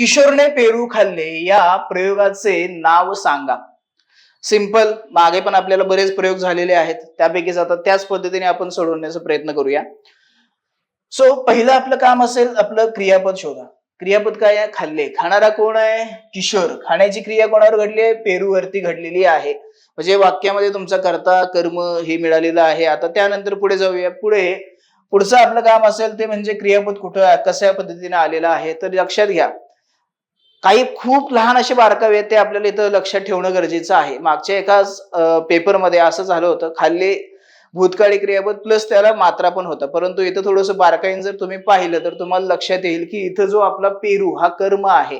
किशोरने पेरू खाल्ले. या प्रयोगाचे नाव सांगा. सिंपल मागे पण आपल्याला बरेच प्रयोग झालेले आहेत. त्यापैकीच आता त्याच पद्धतीने आपण सोडवण्याचा प्रयत्न करूया. सो पहिलं आपलं काम असेल आपलं क्रियापद शोधा. क्रियापद काय आहे? खाल्ले. खाणारा कोण आहे? किशोर. खाण्याची क्रिया कोणावर घडली आहे? पेरूवरती घडलेली आहे. म्हणजे वाक्यामध्ये तुमचा कर्ता कर्म हे मिळालेलं आहे. आता त्यानंतर पुढे जाऊया. पुढे पुढचं आपलं काम असेल ते म्हणजे क्रियापद कुठं कशा पद्धतीने आलेलं आहे? तर लक्षात घ्या. काही खूप लहान असे बारकावे आहेत ते आपल्याला इथं लक्षात ठेवणं गरजेचं आहे. मागच्या एका पेपरमध्ये असं झालं होतं खाल्ली भूतकाळी क्रियापद प्लस त्याला मात्रा पण होता. परंतु इथं थोडंसं बारकाईन जर तुम्ही पाहिलं तर तुम्हाला लक्षात येईल की इथं जो आपला पेरू हा कर्म आहे.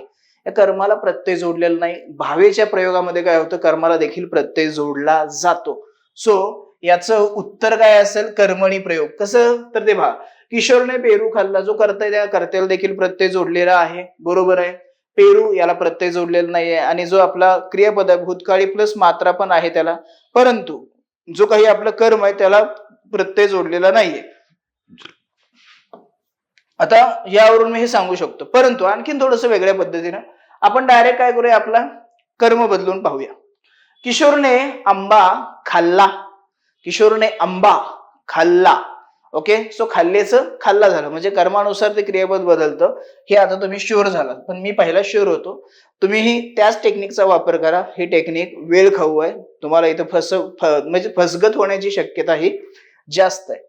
या कर्माला प्रत्यय जोडलेला नाही. भावेच्या प्रयोगामध्ये काय होतं कर्माला देखील प्रत्यय जोडला जातो. सो याचं उत्तर काय असेल? कर्मणी प्रयोग. कसं? तर ते भा किशोरने पेरू खाल्ला जो करताय त्या कर्त्याला देखील प्रत्यय जोडलेला आहे. बरोबर आहे? पेरू याला प्रत्यय जोडलेला नाहीये आणि जो आपला क्रियापद भूतकाळी प्लस मात्रा पण आहे त्याला. परंतु जो काही आपलं कर्म आहे त्याला प्रत्यय जोडलेला नाहीये. आता यावरून मी हे सांगू शकतो. परंतु आणखीन थोडस वेगळ्या पद्धतीनं आपण डायरेक्ट काय करूया? आपला कर्म बदलून पाहूया. किशोरने आंबा खाल्ला. किशोरने आंबा खाल्ला. ओके सो खाल्लेचं खाल्ला झालं. म्हणजे कर्मानुसार ते क्रियापद बदलतं. हे आता तुम्ही शुअर झालात. पण मी पहिला शुअर होतो. तुम्हीही त्याच टेक्निकचा वापर करा. ही टेक्निक वेळ खाऊ आहे. तुम्हाला इथं फस फ- म्हणजे फसगत होण्याची शक्यता ही जास्त आहे.